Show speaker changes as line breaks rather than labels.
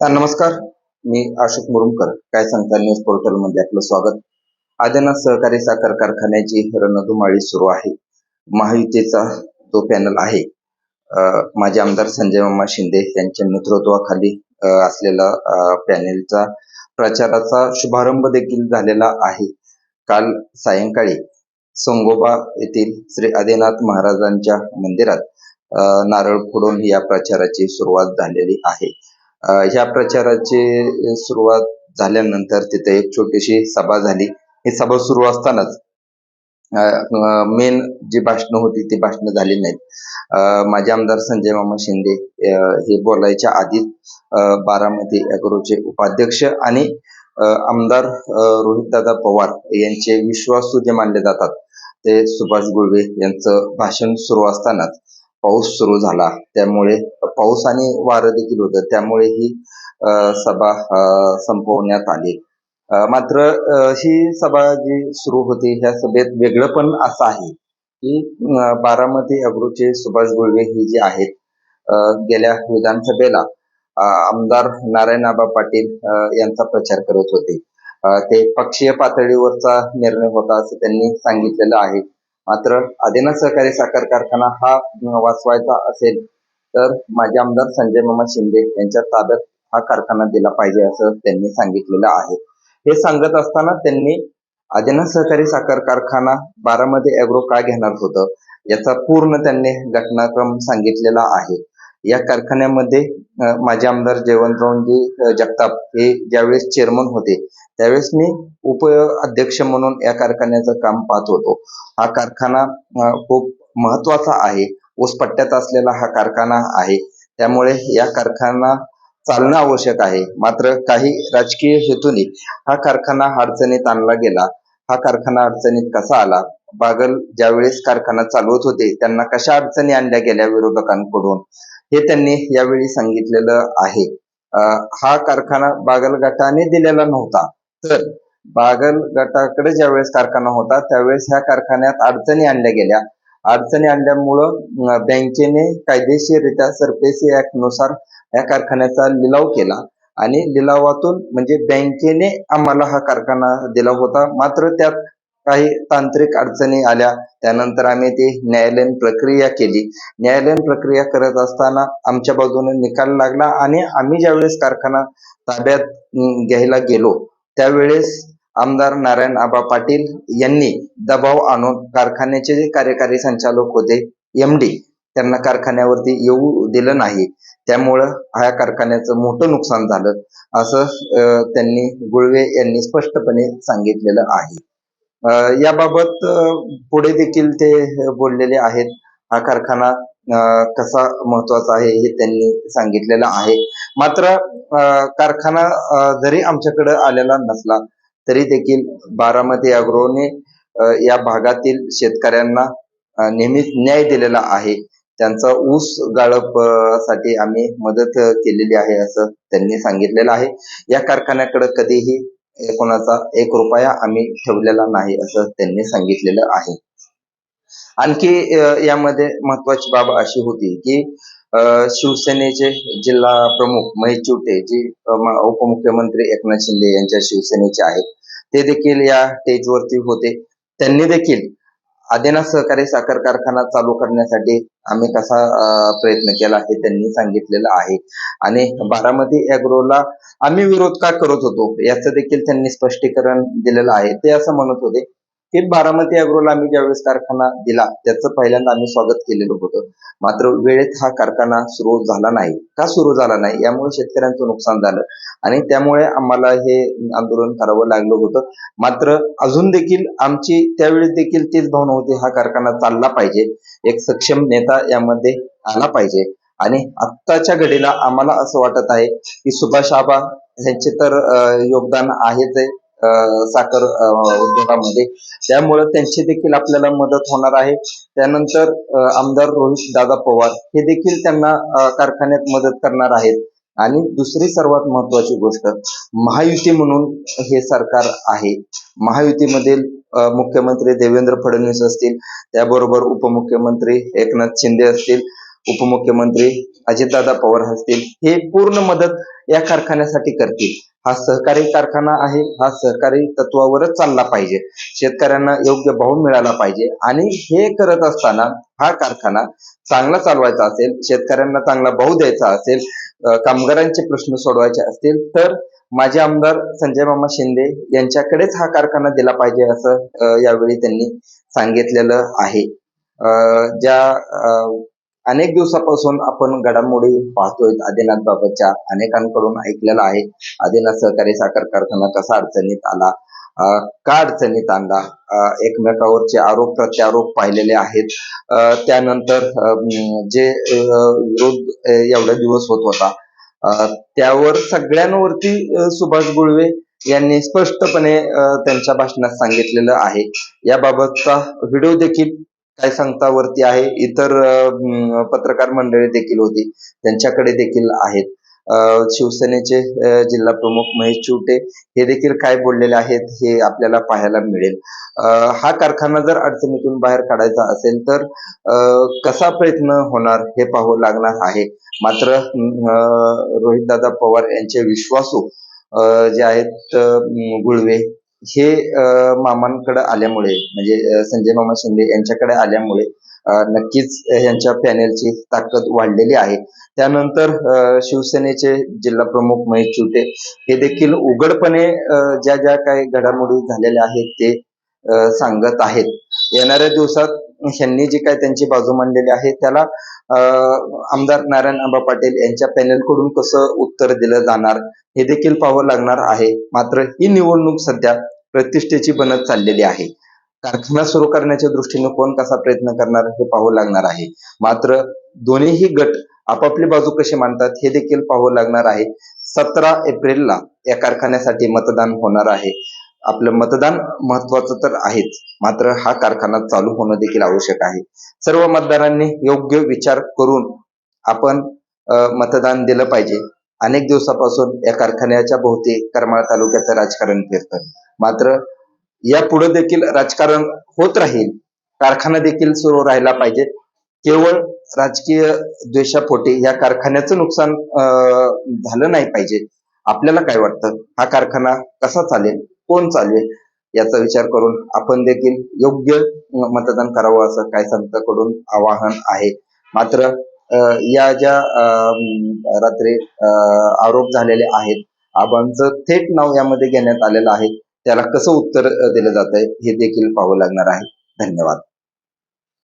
नमस्कार मी अशोक मुरुमकर काय सांगता न्यूज पोर्टलमध्ये आपलं स्वागत. आदिनाथ सहकारी साखर कारखान्याची रणधुमाळी सुरू आहे. महायुतीचा जो पॅनल आहे माझे आमदार संजय मामा शिंदे यांच्या नेतृत्वाखाली असलेला पॅनेलचा प्रचाराचा शुभारंभ देखील झालेला आहे. काल सायंकाळी संगोबा येथील श्री आदिनाथ महाराजांच्या मंदिरात नारळ फोडून या प्रचाराची सुरुवात झालेली आहे. ह्या प्रचाराची सुरुवात झाल्यानंतर तिथे एक छोटीशी सभा झाली. ही सभा सुरू असतानाच मेन जी भाषणं होती ती भाषणं झाली नाहीत. माझे आमदार संजय मामा शिंदे हे बोलायच्या आधीच बारामती अॅग्रोचे उपाध्यक्ष आणि आमदार रोहितदादा पवार यांचे विश्वासू जे मानले जातात ते सुभाष गुळवे यांचं भाषण सुरू असतानाच पाऊस सुरू झाला. त्यामुळे पाऊस आणि वारं देखील होतं. त्यामुळे ही सभा संपवण्यात आली. मात्र ही सभा जी सुरू होती ह्या सभेत वेगळं पण असं आहे की बारामती अग्रोचे सुभाष गुळवे हे जे आहेत गेल्या विधानसभेला आमदार नारायण आबा पाटील यांचा प्रचार करत होते. ते पक्षीय पातळीवरचा निर्णय होता असं त्यांनी सांगितलेलं आहे. मात्र आदिनाथ सहकारी साखर कारखाना हा वाचवायचा असेल तर माझे आमदार संजय मामा शिंदे यांच्या ताब्यात हा कारखाना दिला पाहिजे असं त्यांनी सांगितलेलं आहे. हे सांगत असताना त्यांनी आदिनाथ सहकारी साखर कारखाना बारामध्ये अॅग्रो का घेणार होतं याचा पूर्ण त्यांनी घटनाक्रम सांगितलेला आहे. या कारखान्यामध्ये माझे माजी आमदार जयवंतरावजी जगताप हे ज्यावेळेस चेअरमन होते त्यावेळेस मी उप अध्यक्ष म्हणून या कारखान्याचं काम पाहत होतो. हा कारखाना खूप महत्त्वाचा आहे. ऊसपट्ट्यात असलेला हा कारखाना आहे. त्यामुळे या कारखाना चालणं आवश्यक आहे. मात्र काही राजकीय हेतूने हा कारखाना अडचणीत आणला गेला. हा कारखाना अडचणीत कसा आला? बागल ज्यावेळेस कारखाना चालवत होते त्यांना कशा अडचणी आणल्या गेल्या विरोधकांकडून? हे त्यांनी यावेळी सांगितलेलं आहे. हा कारखाना बागल गटाने दिलेला नव्हता. तर बागल गटाकडे ज्यावेळेस कारखाना होता त्यावेळेस ह्या कारखान्यात अडचणी आणल्या गेल्या. अडचणी आणल्यामुळं बँकेने कायदेशीररित्या सरपेसी ऍक्टनुसार या कारखान्याचा लिलाव केला आणि लिलावातून म्हणजे बँकेने आम्हाला हा कारखाना दिला होता. मात्र त्यात काही तांत्रिक अडचणी आल्या. त्यानंतर आम्ही ती न्यायालयीन प्रक्रिया केली. न्यायालयीन प्रक्रिया करत असताना आमच्या बाजूने निकाल लागला आणि आम्ही ज्यावेळेस कारखाना ताब्यात घ्यायला गेलो त्यावेळेस आमदार नारायण आबा पाटील यांनी दबाव आणून कारखान्याचे जे कार्यकारी संचालक होते एम डी त्यांना कारखान्यावरती येऊ दिलं नाही. त्यामुळं ह्या कारखान्याचं मोठं नुकसान झालं असं त्यांनी गुळवे यांनी स्पष्टपणे सांगितलेलं आहे. याबाबत पुढे देखील ते बोललेले आहेत. हा कारखाना कसा महत्त्वाचा आहे हे त्यांनी सांगितलेलं आहे. मात्र कारखाना जरी आमच्याकडे आलेला नसला तरी देखील बारामती अग्रोने या भागातील शेतकऱ्यांना नेहमीच न्याय दिलेला आहे. त्यांचा ऊस गाळपसाठी आम्ही मदत केलेली आहे असं त्यांनी सांगितलेलं आहे. या कारखान्याकडे कधीही कोणाचा एक रुपया आम्ही ठेवलेला नाही असं त्यांनी सांगितलेलं आहे. आणखी यामध्ये महत्वाची बाब अशी होती की शिवसेनेचे जिल्हा प्रमुख महेश चिवटे जे उपमुख्यमंत्री एकनाथ शिंदे यांच्या शिवसेनेचे आहेत ते देखील या स्टेजवरती होते. त्यांनी देखील आदेना सहकारी साखर कारखाना चालू करण्यासाठी आम्ही कसा प्रयत्न केला हे त्यांनी सांगितलेलं आहे. आणि बारामती अॅग्रोला आम्ही विरोध का करत होतो याचं देखील त्यांनी स्पष्टीकरण दिलेलं आहे ते असं म्हणत होते. थेट बारामती अॅग्रोला आम्ही ज्यावेळेस कारखाना दिला त्याचं पहिल्यांदा आम्ही स्वागत केलेलं होतं. मात्र वेळेत हा कारखाना सुरू झाला नाही. का सुरू झाला नाही? यामुळे शेतकऱ्यांचं नुकसान झालं. आणि त्यामुळे आम्हाला हे आंदोलन करावं लागलं होतं. मात्र अजून देखील आमची त्यावेळेस देखील तीच भावना होती हा कारखाना चालला पाहिजे. एक सक्षम नेता यामध्ये आला पाहिजे. आणि आत्ताच्या घडीला आम्हाला असं वाटत आहे की सुभाष आबा यांचे तर योगदान आहेच आहे. साखर उद्योगामध्ये. त्यामुळे त्यांची देखील आपल्याला मदत होणार आहे. त्यानंतर आमदार रोहित दादा पवार हे देखील त्यांना कारखान्यात मदत करणार आहेत. आणि दुसरी सर्वात महत्वाची गोष्ट महायुती म्हणून हे सरकार आहे. महायुतीमधील मुख्यमंत्री देवेंद्र फडणवीस असतील त्याबरोबर उपमुख्यमंत्री एकनाथ शिंदे असतील उपमुख्यमंत्री अजितदादा पवार असतील हे पूर्ण मदत या कारखान्यासाठी करतील. हा सहकारी कारखाना आहे हा सहकारी तत्वावरच चालला पाहिजे. शेतकऱ्यांना योग्य भाव मिळाला पाहिजे आणि हे करत असताना हा कारखाना चांगला चालवायचा असेल शेतकऱ्यांना चांगला भाव द्यायचा असेल कामगारांचे प्रश्न सोडवायचे असतील तर माझे आमदार संजय मामा शिंदे यांच्याकडेच हा कारखाना दिला पाहिजे असं यावेळी त्यांनी सांगितलेलं आहे. अ, ज्या अनेक दिवसापासून आपण घडामोडी पाहतोय. आदिनाथ बाबतच्या अनेकांकडून ऐकलेलं आहे. आदिनाथ सहकारी साखर कारखाना कसा अडचणीत आला? का अडचणीत आणला? एकमेकावरचे आरोप प्रत्यारोप पाहिलेले आहेत. त्यानंतर जे विरोध एवढा दिवस होत होता. त्यावर सगळ्यांवरती सुभाष गुळवे यांनी स्पष्टपणे त्यांच्या भाषणात सांगितलेलं आहे. याबाबतचा व्हिडिओ देखील काय सांगता वरती आहे? इतर पत्रकार मंडळी देखील होती. त्यांच्याकडे देखील आहेत. शिवसेनेचे जिल्हा प्रमुख महेश चिवटे हे देखील काय बोललेले आहेत हे आपल्याला पाहायला मिळेल. हा कारखाना जर अडचणीतून बाहेर काढायचा असेल तर कसा प्रयत्न होणार हे पाहू लागणार आहे. मात्र रोहितदादा पवार यांचे विश्वासू अ, जे आहेत गुळवे हे मामांकडे आल्यामुळे म्हणजे संजय मामा शिंदे यांच्याकडे आल्यामुळे नक्कीच यांच्या पॅनेलची ताकद वाढलेली आहे. त्यानंतर शिवसेनेचे जिल्हा प्रमुख महेश चुटे हे देखील उघडपणे ज्या ज्या काही घडामोडी झालेल्या आहेत ते सांगत आहेत. येणाऱ्या दिवसात ह्यांनी जी काय त्यांची बाजू मांडलेली आहे त्याला आमदार नारायण आबा पाटील यांच्या पॅनेलकडून कसं उत्तर दिलं जाणार हे देखील पाहावं लागणार आहे. मात्र ही निवडणूक सध्या प्रतिष्ठेची बनत चाललेली आहे. कारखाना सुरू करण्याच्या दृष्टीने कोण कसा प्रयत्न करणार हे पाहावं लागणार आहे. मात्र दोन्हीही गट आपापली बाजू कशी मांडतात हे देखील पाहावं लागणार आहे. सतरा एप्रिलला या कारखान्यासाठी मतदान होणार आहे. आपलं मतदान महत्वाचं तर आहेच. मात्र हा कारखाना चालू होणं देखील आवश्यक आहे. सर्व मतदारांनी योग्य विचार करून आपण मतदान दिलं पाहिजे. अनेक दिवसापासून या कारखान्याच्या भोवती करमाळा तालुक्याचं राजकारण फिरतं. मात्र यापुढे देखील राजकारण होत राहील. कारखाना देखील सुरू राहिला पाहिजे. केवळ राजकीय द्वेषापोटी या कारखान्याचं नुकसान अं, झालं नाही पाहिजे. आपल्याला काय वाटतं? हा कारखाना कसा चालेल? कोण चालवेल याचा विचार करून आपण देखील योग्य मतदान करावं असं काय संतांकडून आवाहन आहे. मात्र या ज्या रात्री आरोप झालेले आहेत आबांचं थेट नाव यामध्ये घेण्यात आलेलं आहे त्याला कसं उत्तर दिलं जात आहे हे देखील पाहावं लागणार आहे. धन्यवाद.